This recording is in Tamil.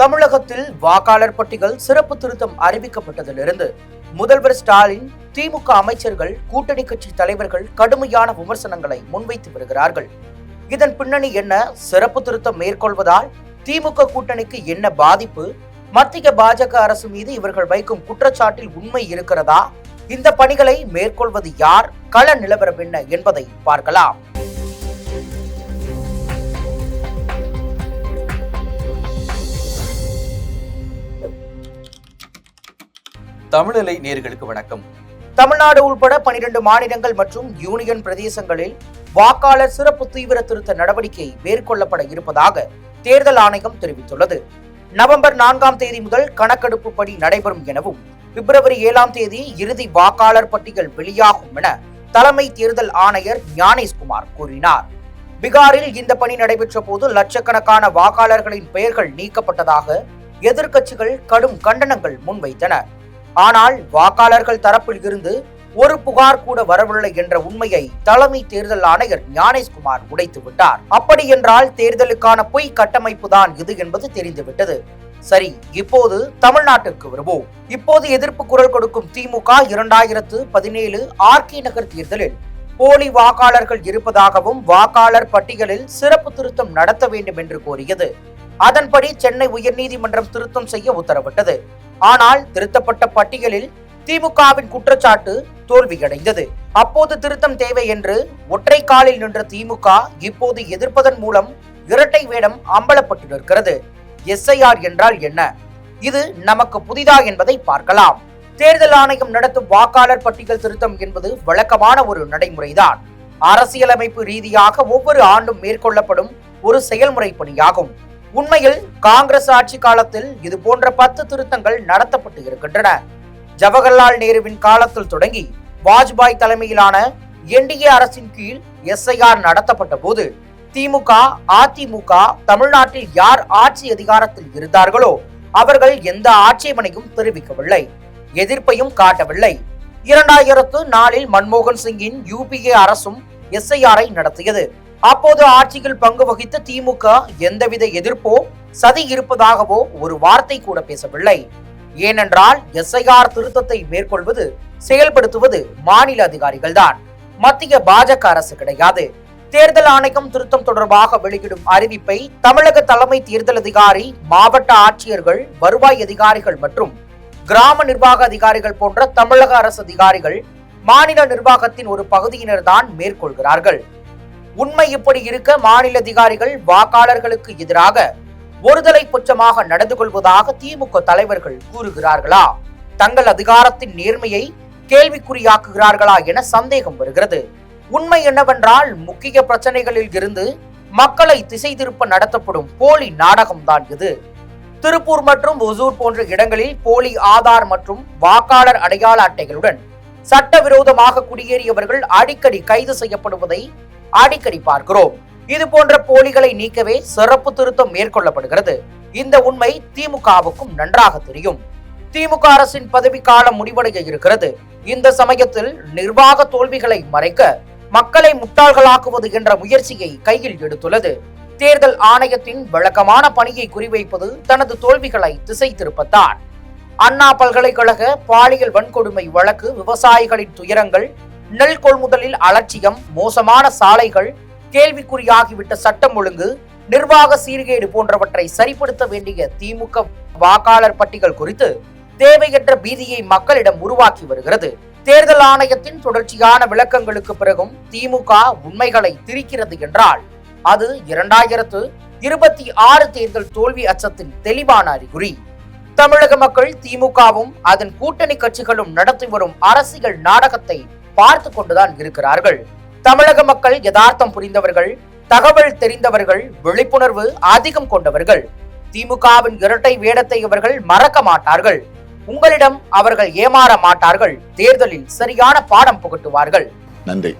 தமிழகத்தில் வாக்காளர் பட்டியல் சிறப்பு திருத்தம் அறிவிக்கப்பட்டதிலிருந்து முதல்வர் ஸ்டாலின் திமுக அமைச்சர்கள் கூட்டணி கட்சி தலைவர்கள் கடுமையான விமர்சனங்களை முன்வைத்து வருகிறார்கள். இதன் பின்னணி என்ன? சிறப்பு திருத்தம் மேற்கொள்வதால் திமுக கூட்டணிக்கு என்ன பாதிப்பு? மத்திய பாஜக அரசு மீது இவர்கள் வைக்கும் குற்றச்சாட்டில் உண்மை இருக்கிறதா? இந்த பணிகளை மேற்கொள்வது யார்? கள நிலவரம் என்ன என்பதை பார்க்கலாம். தமிழலை நேர்களுக்கு வணக்கம். தமிழ்நாடு உள்பட பனிரெண்டு மாநிலங்கள் மற்றும் யூனியன் பிரதேசங்களில் வாக்காளர் சிறப்பு தீவிர திருத்த நடவடிக்கை மேற்கொள்ளப்பட இருப்பதாக தேர்தல் ஆணையம் தெரிவித்துள்ளது. நவம்பர் நான்காம் தேதி முதல் கணக்கெடுப்பு பணி நடைபெறும் எனவும் பிப்ரவரி ஏழாம் தேதி இறுதி வாக்காளர் பட்டியல் வெளியாகும் என தலைமை தேர்தல் ஆணையர் ஞானேஷ்குமார் கூறினார். பீகாரில் இந்த பணி நடைபெற்ற போது லட்சக்கணக்கான வாக்காளர்களின் பெயர்கள் நீக்கப்பட்டதாக எதிர்க்கட்சிகள் கடும் கண்டனங்கள் முன்வைத்தன. ஆனால் வாக்காளர்கள் தரப்பில் இருந்து ஒரு புகார் கூட வரவில்லை என்ற உண்மையை தலைமை தேர்தல் ஆணையர் ஞானேஷ்குமார் உடைத்து விட்டார். அப்படி என்றால் தேர்தலுக்கான பொய் கட்டமைப்பு தான் இது என்பது தெரிந்துவிட்டது. சரி இப்போது தமிழ்நாட்டிற்கு வருவோம். இப்போது எதிர்ப்பு குரல் கொடுக்கும் திமுக இரண்டாயிரத்து பதினேழு ஆர்கே நகர் தேர்தலில் போலி வாக்காளர்கள் இருப்பதாகவும் வாக்காளர் பட்டியலில் சிறப்பு திருத்தம் நடத்த வேண்டும் என்று கோரியது. அதன்படி சென்னை உயர்நீதிமன்றம் திருத்தம் செய்ய உத்தரவிட்டது. ஆனால் திருத்தப்பட்ட பட்டியலில் திமுகவின் குற்றச்சாட்டு தோல்வியடைந்தது. அப்போது திருத்தம் தேவை என்று ஒற்றை காலில் நின்ற திமுக இப்போது எதிர்ப்பதன் மூலம் இரட்டை வேடம் அம்பலப்பட்டு நிற்கிறது. எஸ்ஐஆர் என்றால் என்ன? இது நமக்கு புதிதா என்பதை பார்க்கலாம். தேர்தல் ஆணையம் நடத்தும் வாக்காளர் பட்டியல் திருத்தம் என்பது வழக்கமான ஒரு நடைமுறைதான். அரசியலமைப்பு ரீதியாக ஒவ்வொரு ஆண்டும் மேற்கொள்ளப்படும் ஒரு செயல்முறை பணியாகும். உண்மையில் காங்கிரஸ் ஆட்சி காலத்தில் இது போன்ற பத்து திருத்தங்கள் நடத்தப்பட்டு இருக்கின்றன. ஜவஹர்லால் நேருவின் காலத்தில் தொடங்கி வாஜ்பாய் தலைமையிலான என்டிஏ அரசின் கீழ் எஸ்ஐஆர் நடத்தப்பட்ட போது திமுக அதிமுக தமிழ்நாட்டில் யார் ஆட்சி அதிகாரத்தில் இருந்தார்களோ அவர்கள் எந்த ஆட்சேபனையும் தெரிவிக்கவில்லை. எதிர்ப்பையும் காட்டவில்லை. இரண்டாயிரத்து நாலில் மன்மோகன் சிங்கின் யூபிஏ அரசும் எஸ்ஐஆரை நடத்தியது. அப்போது ஆட்சியில் பங்கு வகித்த திமுக எந்தவித எதிர்ப்போ சதி இருப்பதாகவோ ஒரு வார்த்தை கூட பேசவில்லை. ஏனென்றால் எஸ்ஐஆர் திருத்தத்தை மேற்கொள்வது செயல்படுத்துவது மாநில அதிகாரிகள் தான் மத்திய பாஜக அரசு கிடையாது. தேர்தல் ஆணையம் திருத்தம் தொடர்பாக வெளியிடும் அறிவிப்பை தமிழக தலைமை தேர்தல் அதிகாரி மாவட்ட ஆட்சியர்கள் வருவாய் அதிகாரிகள் மற்றும் கிராம நிர்வாக அதிகாரிகள் போன்ற தமிழக அரசு அதிகாரிகள் மாநில நிர்வாகத்தின் ஒரு பகுதியினர் தான் மேற்கொள்கிறார்கள். உண்மை இப்படி இருக்க மாநில அதிகாரிகள் வாக்காளர்களுக்கு எதிராக ஒருதலை பட்சமாக நடந்து கொள்வதாக திமுக தலைவர்கள் கூறுகிறார்களா? தங்கள் அதிகாரத்தின் நேர்மையை கேள்விக்குறியாக்குகிறார்களா என சந்தேகம் வருகிறது. உண்மை என்னவென்றால் முக்கிய பிரச்சனைகளில் இருந்து மக்களை திசை திருப்ப நடத்தப்படும் போலி நாடகம்தான் இது. திருப்பூர் மற்றும் ஒசூர் போன்ற இடங்களில் போலி ஆதார் மற்றும் வாக்காளர் அடையாள அட்டைகளுடன் சட்டவிரோதமாக குடியேறியவர்கள் அடிக்கடி கைது செய்யப்படுவதை அடிக்கடி பார்க்கிறோம். இது போன்ற போலிகளை நீக்கவே சிறப்பு திருத்தம் மேற்கொள்ளப்படுகிறது. இந்த உண்மை திமுகவுக்கும் நன்றாக தெரியும். திமுக அரசின் பதவிக்காலம் முடிவடைய இருக்கிறது. இந்த சமயத்தில் நிர்வாக தோல்விகளை மறைக்க மக்களை முட்டாள்களாக்குவது என்ற முயற்சியை கையில் எடுத்துள்ளது. தேர்தல் ஆணையத்தின் வழக்கமான பணியை குறிவைப்பது தனது தோல்விகளை திசை திருப்பத்தான் அண்ணா பல்கலைக்கழக பாலியல் வன்கொடுமை வழக்கு விவசாயிகளின் துயரங்கள் நெல் கொள்முதலில் அலட்சியம் மோசமான சாலைகள் கேள்விக்குறியாகிவிட்ட சட்டம் ஒழுங்கு நிர்வாக சீர்கேடு போன்றவற்றை சரிப்படுத்த வேண்டிய திமுக வாக்காளர் பட்டியல் குறித்து தேவையற்ற பீதியை மக்களிடம் உருவாக்கி வருகிறது. தேர்தல் ஆணையத்தின் தொடர்ச்சியான விளக்கங்களுக்கு பிறகும் திமுக உண்மைகளை திரிக்கிறது என்றால் அது இரண்டாயிரத்து இருபத்தி ஆறு தேர்தல் தோல்வி அச்சத்தின் தெளிவான அறிகுறி. தமிழக மக்கள் திமுகவும் அதன் கூட்டணி கட்சிகளும் நடத்தி வரும் அரசியல் நாடகத்தை பார்த்து கொண்டுதான் இருக்கிறார்கள். தமிழக மக்கள் யதார்த்தம் புரிந்தவர்கள் தகவல் தெரிந்தவர்கள் விழிப்புணர்வு அதிகம் கொண்டவர்கள். திமுகவின் இரட்டை வேடத்தை அவர்கள் மறக்க மாட்டார்கள். உங்களிடம் அவர்கள் ஏமாற மாட்டார்கள். தேர்தலில் சரியான பாடம் புகட்டுவார்கள். நன்றி.